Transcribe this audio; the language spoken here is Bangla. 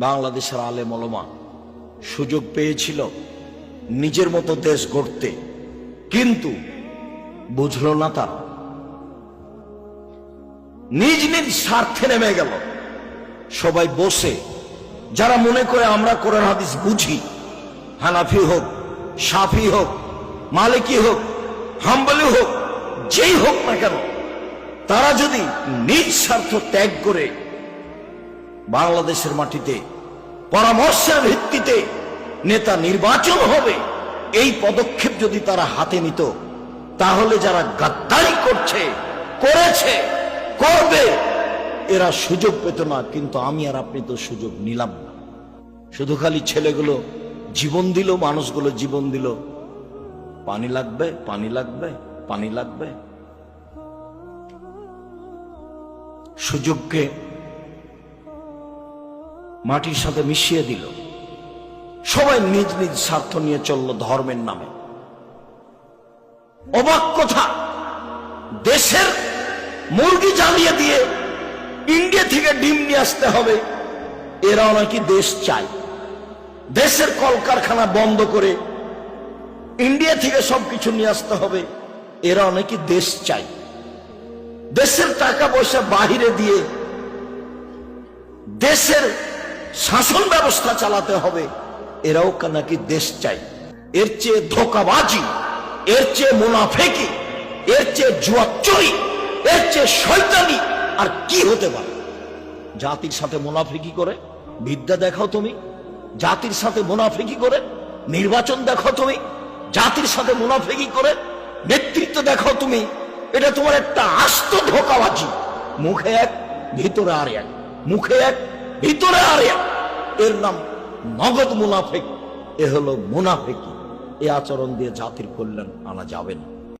বাংলাদেশের আলে মলমা সুযোগ পেয়েছিল নিজের মতো দেশ গড়তে। কিন্তু বুঝলো না তারা। নিজ নিজ স্বার্থে নেমে গেল। সবাই বসে। যারা মনে করে আমরা কোরআন হাদিস বুঝি, হানাফি হোক, সাফি হোক, মালিকি হোক, হাম্বলি হোক, যেই হোক না কেন, তারা যদি নিজ স্বার্থ ত্যাগ করে বাংলাদেশের মাটিতে, পরামর্শের ভিত্তিতে নেতা নির্বাচন হবে, এই পদক্ষেপ যদি তারা হাতে নিত, তাহলে যারা গাদ্দারি করছে, করেছে, করবে, এরা সুযোগ পেত না, কিন্তু আমি আর আপনি তো সুযোগ নিলাম না। শুধু খালি ছেলেগুলো জীবন দিল, মানুষগুলো জীবন দিল। পানি লাগবে পানি লাগবে পানি লাগবে। সুযোগকে মাটির সাথে মিশিয়ে দিল। সবাই নিজ নিজ স্বার্থ নিয়ে চলল ধর্মের নামে। অবাক কথা, দেশের মুরগি জ্বালিয়ে দিয়ে ইন্ডিয়া থেকে ডিম নিয়ে আসতে হবে এরাও নাকি দেশ চায়। দেশের কলকারখানা বন্ধ করে ইন্ডিয়া থেকে সবকিছু নিয়ে আসতে হবে, এরা নাকি দেশ চায়। দেশের টাকা পয়সা বাহিরে দিয়ে দেশের শাসন ব্যবস্থা চালাতে হবে। এরাও নাকি দেশ চাই। এর চেয়ে ধোকাবাজি, এর চেয়ে মুনাফেকি, এর চেয়ে জুয়াচুরি এর চেয়ে শয়তানি আর কি হতে পারে? জাতির সাথে মুনাফিকি করে বিদ্যা দেখাও তুমি। জাতির সাথে মুনাফিকি করে নির্বাচন দেখাও তুমি। জাতির সাথে মুনাফিকি করে নেতৃত্ব দেখাও তুমি। এটা তোমার একটা আস্ত ধোকাবাজি। মুখে এক, ভিতরে আর এক। মুখে এক ভিতরে আর এর নাম নগদ মুনাফেক। এ হলো মুনাফেকি। এ আচরণ দিয়ে জাতির কল্যাণ আনা যাবে না।